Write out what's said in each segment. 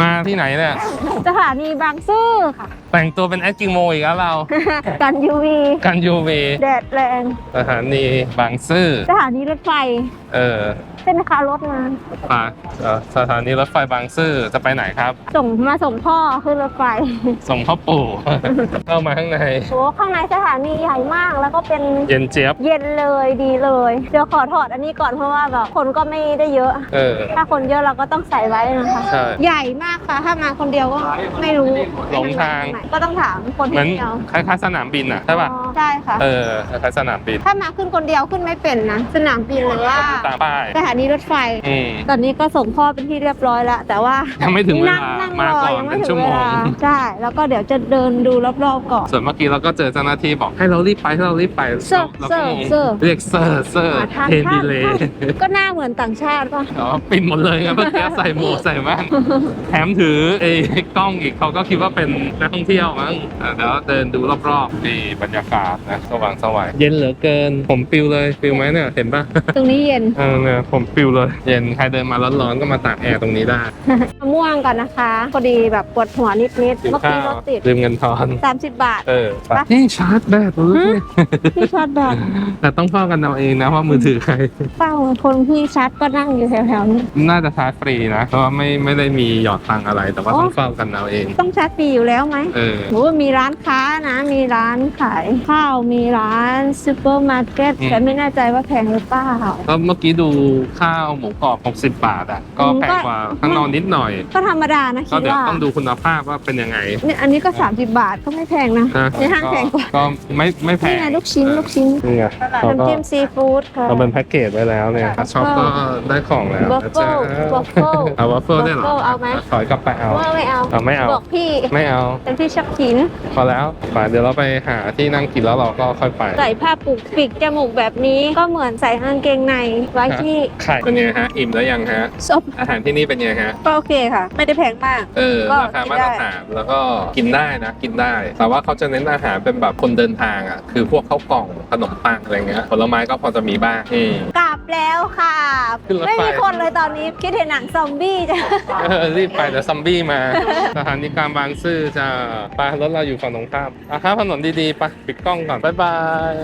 มาที่ไหนเนี่ย สถานีบางซื่อค่ะ แต่งตัวเป็นแอดกิโมอีกแล้วเรา กันยูวีกันยูวีแดดแรง สถานีบางซื่อ สถานีรถไฟ เออ ใช่ไหมคะรถมาไปเอ่อสถานีรถไฟบางซื่อจะไปไหนครับ ส่งมาส่งพ่อขึ้นรถไฟส่งพ่อปู่ เข้ามาข้างใน โอ้ข้างในสถานีใหญ่มากแล้วก็เป็นเย็นเจี๊ยบ เย็นเลยดีเลยเดี๋ยวขอถอดอันนี้ก่อนเพราะว่าแบบคนก็ไม่ได้เยอะ เออ ถ้าคนเยอะเราก็ต้องใส่ไว้นะคะ ใช่ ใหญ่มากค่ะ ถ้ามาคนเดียวก็ไม่รู้หลงทาง ก็ต้องถามคนเหมือนที่เดียวคล้ายๆสนามบินอะใช่ป่ะ อ๋อใช่ค่ะ เออคล้ายๆสนามบินถ้ามาขึ้นคนเดียวขึ้นไม่เป็นนะ สนามบินหรือว่าตามป้าย สถานีรถไฟอืมตอนนี้ก็ส่งพ่อเป็นที่เรียบร้อยแล้ว แต่ว่ายังไม่ถึงเวลานั่งมานั่งรก่อนยังเป็นไถึชั่วโมงเวลาใช่ แล้วก็เดี๋ยวจะเดินดูรอบๆก่อน ส่วนเมื่อกี้เราก็เจอเจ้าหน้าที่บอกให้เรารีบไปให้เรารีบไปเซอร์ราเซอร์ก็งงเซอร์ เรียกเซอร์เซอร์หาทางเทนดีเลข้ามย์ก็หน้าเหมือนต่างชาติป่ะ อ๋อปิดหมดเลยครับเมื่อกี้ใส่หมวกใส่แว่นแถมถือไอ้กล้องอีกเขาก็คิดว่าเป็นนักท่องเที่ยวมั้งอะเดี๋ยวเดินดูรอบๆนี่บรรยากาศนะสว่างสวายเย็นเหลือเกินผมปิวเลยปิวไหมเนี่ยเห็นปะ ตรงนี้เย็น เออเนี่ยผมปิวเลย เย็นใครเดินมาร้อนๆก็มาตากแอร์ตรงนี้ได้มะม่วงก่อนนะคะ พอดีแบบปวดหัวนิดกินๆเมื่อข้ากี้วรถติดลืมเงินทอน30บาท เออไปไปนี่ชาร์จแบตเลยพี่ชาร์จแบตแต่ต้องเฝ้ากันเอาเองนะว่ามือถือใครเป้าคนพี่ชาร์จก็นั่งอยู่แถวๆนี้น่าจะชาร์จฟรีนะเพราะว่าไม่ไม่ได้มีหยอดตังค์อะไรแต่ว่าอ๋อต้องเฝ้ากันเอาเอง ต้องชาร์จฟรีอยู่แล้วไหมเออโหมีร้านค้านะมีร้านขายข้าวมีร้านซูเปอร์มาร์เก็ตอืมแต่ไม่แน่ใจว่าแพงหรือเปล่าแล้วเมื่อกี้ดูข้าวหมูกรอบ60 บาทอะก็อืมแพงกว่าข้างนอกนิดหน่อย ก็ธรรมดานะก็คิดเดี๋ยวว่าต้องดูคุณภาพว่าเป็นยังไงเนี่ยอันนี้ก็ 30 บาทก็ไม่แพงนะนะในห้างแพงกว่าก็ไม่ไม่แพนี่งไงลูกชิ้นลูกชิ้นนี่ไงเขาก็น้ำจิ้มซีฟู้ดค่ะ เราเป็นแพ็กเกจไว้แล้วเนี่ยชอบก็ได้ของแล้ววัฟนะเฟิจ๊ะลวัฟเฟิลเอาวัฟเฟิลได้เหรอวัฟเฟิลเอาไหม ถอยกลับไปเอาว่าไม่เอาเอาไม่เอาบอกพี่ไม่เอาเป็นพี่ชอบกินพอแล้วไปเดี๋ยวเราไปหาที่นั่งกินแล้วเราก็ค่อยไป ใส่ผ้าปลูกปิกจมูกแบบนี้ก็เหมือนใส่กางเกงในไว้ที่ไข่เป็นไงฮะ อิ่มแล้วยังฮะซบอาหารที่นี่เป็นไงฮะ ก็โอเคค่ะ ไม่ได้แพงมาก เออก็ราคากินมาได้ตรฐานแล้วก็กินได้นะ กินได้ แต่ว่าเขาจะเน้นอาหารเป็นแบบคนเดินทางอะ คือพวกข้าวกล่องขนมปังอะไรเงี้ย ผลไม้ก็พอจะมีบ้างอืม กลับแล้วค่ะ ขึ้นรถไฟ ไม่มีคนเลยตอนนี้คิดเห็นหนังซอมบี้จ้ะ เออรีบไปเดี๋ยวซัมบี้มา สถานีกลางบางซื่อจะไปรถเราอยู่ฝั่งตรงข้ามอะครับถนนดีๆไปปิดกล้องก่อน บ๊ายบาย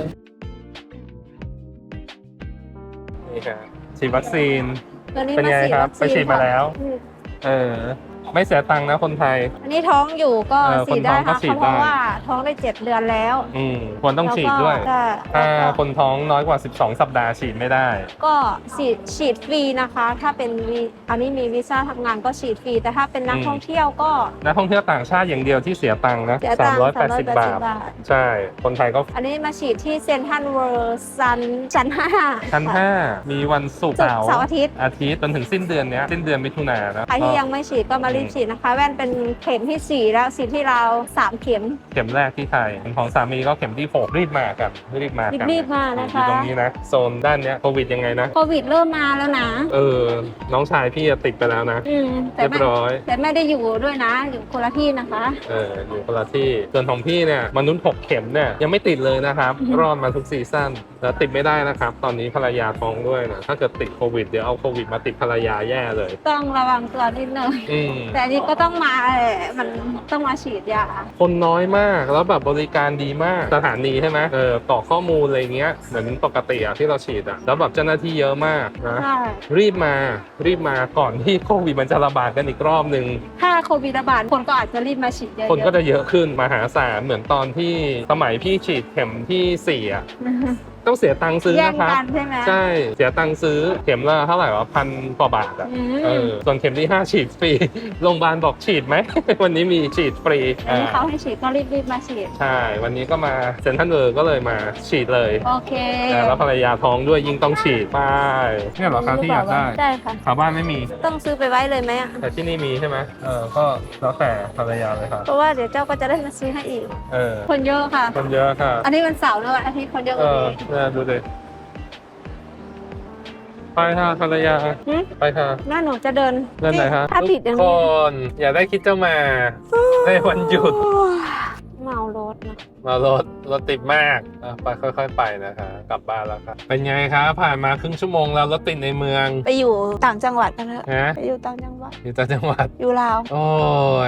นี่ครับ ฉีดวัคซีน ตอนนี้เป็นมาไงฉีดครับวัคซีนไปฉีดมาแล้ว อืม เออ ไม่เสียตังค์นะคนไทย อันนี้ท้องอยู่ก็เออฉีดได้คนท้องก็ค่ะฉีดเพราะได้ว่าท้องได้เจ็ดเดือนแล้วอืมควรต้องฉีดด้วย แล้วก็ถ้าแล้วก็คนท้องน้อยกว่า 12 สัปดาห์ฉีดไม่ได้ ก็ฉีดฉีดฟรีนะคะ ถ้าเป็นวีอันนี้มีวีซ่าทำงานก็ฉีดฟรี แต่ถ้าเป็นนักอืม ท่องเที่ยวก็นักท่องเที่ยวต่างชาติอย่างเดียวที่เสียตังค์นะเสียตังค์380 บาทบาทใช่ คนไทยก็อันนี้มาฉีดที่เซนทรัลเวิร์ซันชั้นห้าชั้น5มีวันศุกร์ศุกร์เสาร์อาทิตย์ อาทิตย์จนถึงสิ้นเดือนเนี้ยสิ้นเดือนมิถุนายนนะ ใครที่ยังไม่ฉีดก็มารีบฉีดนะคะ แว่นเป็นเข็มที่ 4 แล้วฉีดที่เราว3เข็ม เข็มแรกที่ไทยของสามีก็เข็มที่ 6 รีบมากันรีบมากันรีบๆมานะอยู่คะ ตรงนี้นะ โซนด้านเนี้ยโควิดยังไงนะ โควิดเริ่มมาแล้วนะ เออ น้องชายพี่อะติดไปแล้วนะอืมแต่เรียบไม่ร้อย แต่ไม่ได้อยู่ด้วยนะ อยู่คนละที่นะคะ เออ อยู่คนละที่ส่วนของพี่เนี่ยมนุษย์หกเข็มเนี่ยยังไม่ติดเลยนะครับอือฮึรอดมาทุกซีซั่นแล้วติดไม่ได้นะครับ ตอนนี้ภรรยาท้องด้วยนะถ้าเกิดติดโควิดเดี๋ยวเอาโควิดมาติดภรรยาแย่เลย ต้องระวังตัวนิดนึงอืมแต่อันนี้ก็ต้องมาแหละมันต้องมาฉีดยา คนน้อยมากแล้วแบบบริการดีมากสถานีใช่ไหมเออต่อข้อมูลอะไรเงี้ยเหมือนปกติอะที่เราฉีดอะแล้วแบบเจ้าหน้าที่เยอะมากนะใช่ รีบมารีบมาก่อนที่โควิดมันจะระบาดกันอีกรอบหนึ่งถ้าโควิดระบาดคนก็อาจจะรีบมาฉีดเยอะๆคนก็จะเยอะขึ้นมหาศาลเหมือนตอนที่สมัยพี่ฉีดเข็มที่สี่อะ ต้องเสียตังค์ซื้อแย่งนะครับ กันใช่ไหม ใช่ เสียตังค์ซื้อเข็มละเท่าไหร่วะพันกว่าบาทอะอืม เออส่วนเข็มที่ห้าฉีดฟรี โรงพยาบาลบอกฉีดไหม วันนี้มีฉีดฟรีอันนี้อ่าเขาให้ฉีดก็รีบๆมาฉีด ใช่ วันนี้ก็มาเซนทรัลเวิร์ก็เลยมาฉีดเลยโอเคแล้วภรรยาท้องด้วยยิ่งต้องฉีดไปเนี่ยเหรอครับที่อยากได้ได้ค่ะ ชาวบ้านไม่มี ต้องซื้อไปไว้เลยไหมอะแต่ที่นี่มีใช่ไหมเออ ก็แล้วแต่ภรรยาเลยครับเพราะว่าเดี๋ยวเจ้าก็จะได้มาซื้อให้อีก เออ คนเยอะค่ะ คนเยอะค่ะ อันนี้วันเสาร์แล้ววันอาทิตย์คนเยอะกเอว่าอนี้เนี่ยดูดิไปค่ะภรรยาหึไปค่ะแม่หนูจะเดินเล่นไหนฮะถ้าผิดอย่างทุกคนี้นอย่าได้คิดจะมา ในวันหยุดเมารถนะ มารถรถติดมากอะไปค่อย ๆ ไปนะคะกลับบ้านแล้วครับเป็นไงคะผ่านมาครึ่งชั่วโมงแล้วรถติดในเมือง ไปอยู่ต่างจังหวัดกันเถอะฮะ ไปอยู่ต่างจังหวัด อยู่ต่างจังหวัด อยู่ลาวโอ้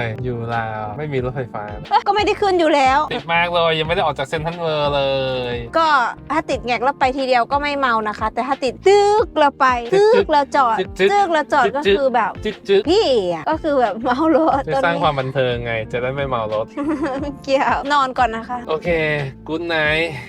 ยอยู่ลาวไม่มีรถไฟฟ้านะก็ไม่ได้ขึ้นอยู่แล้ว ติดมากเลยยังไม่ได้ออกจากเซ็นทรัลเวิร์เลยก็ถ้าติดแงกแล้วไปทีเดียวก็ไม่เมานะคะ แต่ถ้าติดตึกแล้วไปตึกแล้วจอดตึกแล้วจอดก็คือแบบ จึ๊กจึ๊กพี่อะก็คือแบบเมารถจะสร้างความบันเทิงไง จะได้ไม่เมารถเกี่ยวนอนก่อนนะคะโอเค กู d ไน h t